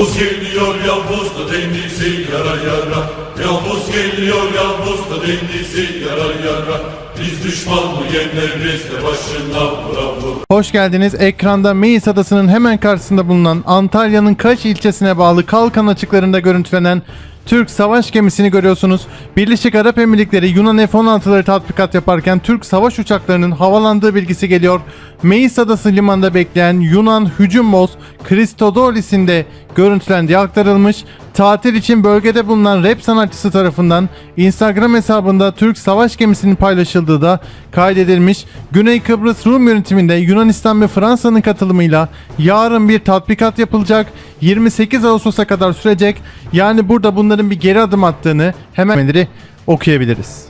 Yavuz geliyor Yavuz da denizi yara yara. Yavuz geliyor Yavuz da denizi yara yara Biz düşmanı yeneriz de başına vura vura Hoş geldiniz. Ekranda Meis Adası'nın hemen karşısında bulunan Antalya'nın Kaş ilçesine bağlı Kalkan açıklarında görüntülenen Türk savaş gemisini görüyorsunuz. Birleşik Arap Emirlikleri Yunan F-16'ları tatbikat yaparken Türk savaş uçaklarının havalandığı bilgisi geliyor. Meis Adası limanında bekleyen Yunan hücum boz Christodolis'in de görüntülendiği aktarılmış. Tatil için bölgede bulunan rap sanatçısı tarafından Instagram hesabında Türk savaş gemisinin paylaşıldığı da kaydedilmiş. Güney Kıbrıs Rum yönetiminde Yunanistan ve Fransa'nın katılımıyla yarın bir tatbikat yapılacak. 28 Ağustos'a kadar sürecek. Yani burada bunların bir geri adım attığını hemen okuyabiliriz.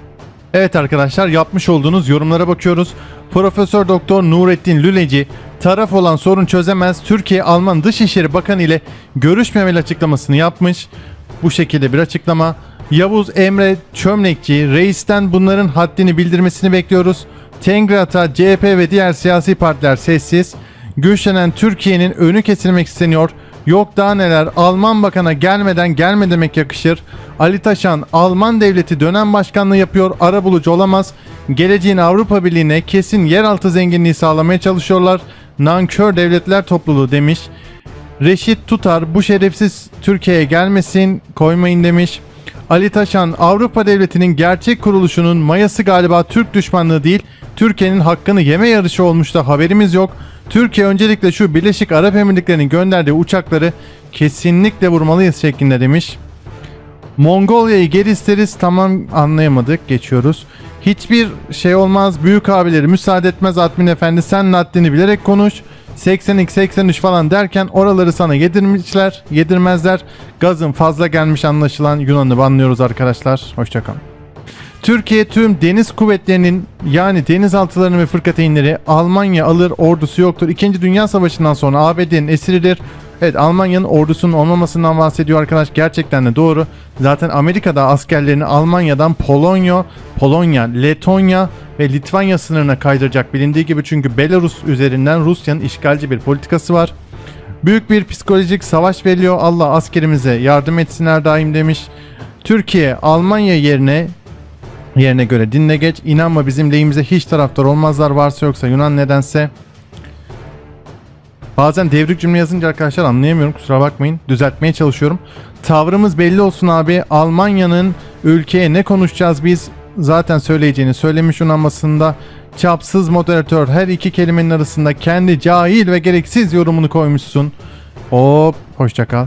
Evet arkadaşlar yapmış olduğunuz yorumlara bakıyoruz. Profesör Doktor Nurettin Lüleci taraf olan sorun çözemez Türkiye Alman Dışişleri Bakanı ile görüşmemeli açıklamasını yapmış. Bu şekilde bir açıklama. Yavuz Emre Çömlekçi reisten bunların haddini bildirmesini bekliyoruz. Tengrat'a CHP ve diğer siyasi partiler sessiz. Güçlenen Türkiye'nin önü kesilmek isteniyor. Yok daha neler Alman bakana gelmeden gelme demek yakışır. Ali Taşan Alman devleti dönem başkanlığı yapıyor arabulucu olamaz. Geleceğin Avrupa Birliği'ne kesin yeraltı zenginliği sağlamaya çalışıyorlar. Nankör devletler topluluğu demiş. Reşit Tutar bu şerefsiz Türkiye'ye gelmesin koymayın demiş. Ali Taşan Avrupa Devleti'nin gerçek kuruluşunun mayası galiba Türk düşmanlığı değil Türkiye'nin hakkını yeme yarışı olmuş da haberimiz yok. Türkiye öncelikle şu Birleşik Arap Emirlikleri'nin gönderdiği uçakları kesinlikle vurmalıyız şeklinde demiş. Mongolya'yı geri isteriz tamam anlayamadık geçiyoruz. Hiçbir şey olmaz büyük abileri müsaade etmez admin efendi sen haddini bilerek konuş. 82 83 falan derken oraları sana yedirmişler yedirmezler. Gazın fazla gelmiş anlaşılan Yunan'ı banlıyoruz arkadaşlar. Hoşçakalın. Türkiye tüm deniz kuvvetlerinin yani denizaltılarını ve fırkateynleri Almanya alır ordusu yoktur. İkinci Dünya Savaşı'ndan sonra ABD'nin esiridir. Evet Almanya'nın ordusunun olmamasından bahsediyor arkadaş. Gerçekten de doğru. Zaten Amerika'da askerlerini Almanya'dan Polonya, Polonya, Letonya ve Litvanya sınırına kaydıracak bilindiği gibi çünkü Belarus üzerinden Rusya'nın işgalci bir politikası var. Büyük bir psikolojik savaş veriliyor. Allah askerimize yardım etsinler daim demiş. Türkiye Almanya yerine yerine göre dinle geç. İnanma bizim lehimize hiç taraftar olmazlar varsa yoksa Yunan nedense. Bazen devrik cümle yazınca arkadaşlar anlayamıyorum kusura bakmayın. Düzeltmeye çalışıyorum. Tavrımız belli olsun abi. Almanya'nın ülkeye ne konuşacağız biz zaten söyleyeceğini söylemiş unamasında. Çapsız moderatör her iki kelimenin arasında kendi cahil ve gereksiz yorumunu koymuşsun. Hop hoşçakal.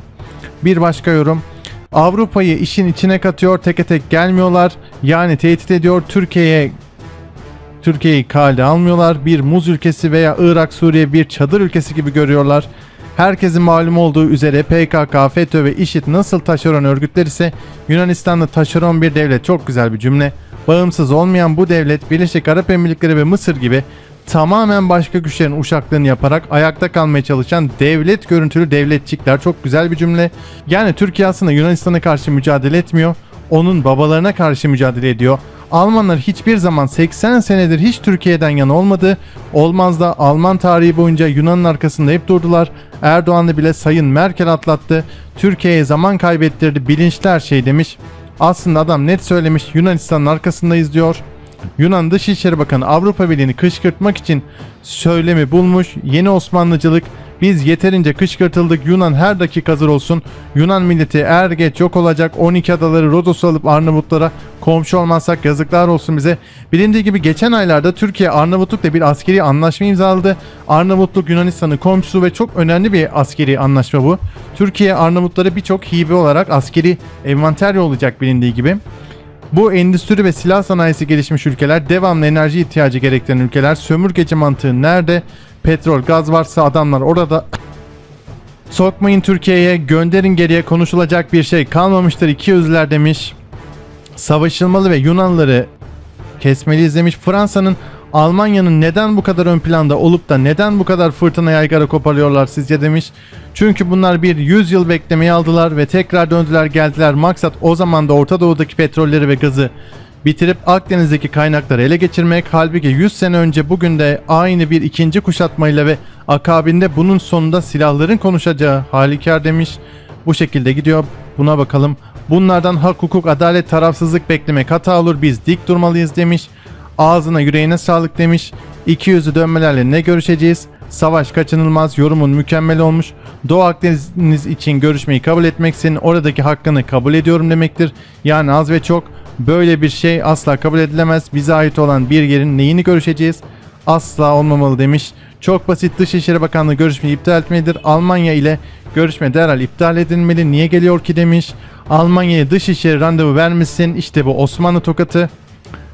Bir başka yorum. Avrupa'yı işin içine katıyor teke tek gelmiyorlar. Yani tehdit ediyor Türkiye'ye Türkiye'yi kale almıyorlar. Bir muz ülkesi veya Irak, Suriye bir çadır ülkesi gibi görüyorlar. Herkesin malum olduğu üzere PKK, FETÖ ve IŞİD nasıl taşeron örgütler ise Yunanistan'da taşeron bir devlet çok güzel bir cümle. Bağımsız olmayan bu devlet Birleşik Arap Emirlikleri ve Mısır gibi tamamen başka güçlerin uşaklığını yaparak ayakta kalmaya çalışan devlet görüntülü devletçikler çok güzel bir cümle. Yani Türkiye aslında Yunanistan'a karşı mücadele etmiyor. Onun babalarına karşı mücadele ediyor. Almanlar hiçbir zaman 80 senedir hiç Türkiye'den yana olmadı. Olmaz da Alman tarihi boyunca Yunan'ın arkasında hep durdular. Erdoğan'ı bile Sayın Merkel atlattı. Türkiye'ye zaman kaybettirdi. Bilinçli her şey demiş. Aslında adam net söylemiş Yunanistan'ın arkasındayız diyor. Yunan Dışişleri Bakanı Avrupa Birliği'ni kışkırtmak için söylemi bulmuş. Yeni Osmanlıcılık biz yeterince kışkırtıldık Yunan her dakika hazır olsun. Yunan milleti er geç yok olacak 12 adaları Rodos'u alıp Arnavutlara komşu olmazsak yazıklar olsun bize. Bilindiği gibi geçen aylarda Türkiye Arnavutluk'la bir askeri anlaşma imzaladı. Arnavutluk Yunanistan'ın komşusu ve çok önemli bir askeri anlaşma bu. Türkiye Arnavutlara birçok hibe olarak askeri envanter yollayacak bilindiği gibi. Bu endüstri ve silah sanayisi gelişmiş ülkeler, devamlı enerji ihtiyacı gerektiren ülkeler, sömürgeci mantığı nerede? Petrol, gaz varsa adamlar orada. Sokmayın Türkiye'ye, gönderin geriye konuşulacak bir şey kalmamıştır iki özler demiş. Savaşılmalı ve Yunanlıları kesmeliyiz demiş. Fransa'nın Almanya'nın neden bu kadar ön planda olup da neden bu kadar fırtına yaygara koparıyorlar sizce demiş. Çünkü bunlar bir 100 yıl beklemeyi aldılar ve tekrar döndüler geldiler. Maksat o zaman da Orta Doğu'daki petrolleri ve gazı bitirip Akdeniz'deki kaynakları ele geçirmek. Halbuki 100 sene önce bugün de aynı bir ikinci kuşatmayla ve akabinde bunun sonunda silahların konuşacağı halükar demiş. Bu şekilde gidiyor. Buna bakalım. Bunlardan hak, hukuk, adalet, tarafsızlık beklemek hata olur. Biz dik durmalıyız demiş. Ağzına yüreğine sağlık demiş. İki yüzlü dönmelerle ne görüşeceğiz? Savaş kaçınılmaz. Yorumun mükemmel olmuş. Doğu Akdeniz için görüşmeyi kabul etmek senin oradaki hakkını kabul ediyorum demektir. Yani az ve çok böyle bir şey asla kabul edilemez. Bize ait olan bir yerin neyini görüşeceğiz? Asla olmamalı demiş. Çok basit Dışişleri Bakanlığı görüşmeyi iptal etmelidir. Almanya ile görüşme derhal iptal edilmeli. Niye geliyor ki demiş. Almanya'ya dışişleri randevu vermişsin. İşte bu Osmanlı tokatı.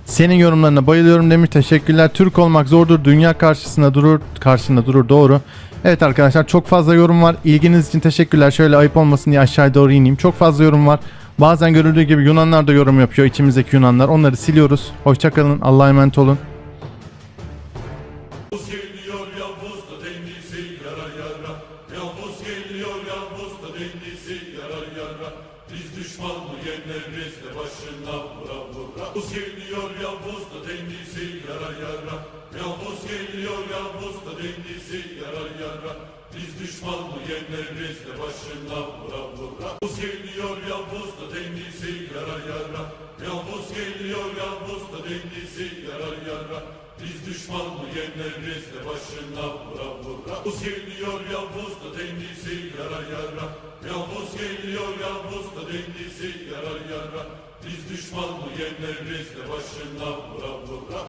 Senin yorumlarına bayılıyorum demiş. Teşekkürler. Türk olmak zordur. Dünya karşısında durur. Karşısında durur. Doğru. Evet arkadaşlar çok fazla yorum var. İlginiz için teşekkürler. Şöyle ayıp olmasın diye aşağıya doğru ineyim. Çok fazla yorum var. Bazen görüldüğü gibi Yunanlar da yorum yapıyor. İçimizdeki Yunanlar. Onları siliyoruz. Hoşçakalın. Allah'a emanet olun. Dengisi yara yara Biz düşmanı yeneriz de başına vura vura? Yavuz geliyor Yavuz da dengisi yara yara Yavuz geliyor Yavuz da dengisi yara yara Biz düşmanı yeneriz de başına vura vura? Yavuz geliyor Yavuz da dengisi yara yara Yavuz geliyor Yavuz da dengisi yara yara biz düşmanı yeneriz de başına vura vura. Yavuz geliyor Yavuz da dengisi yara yara. Yavuz geliyor Yavuz da dengisi yara yara. Biz düşmanı yeneriz de başına vura vura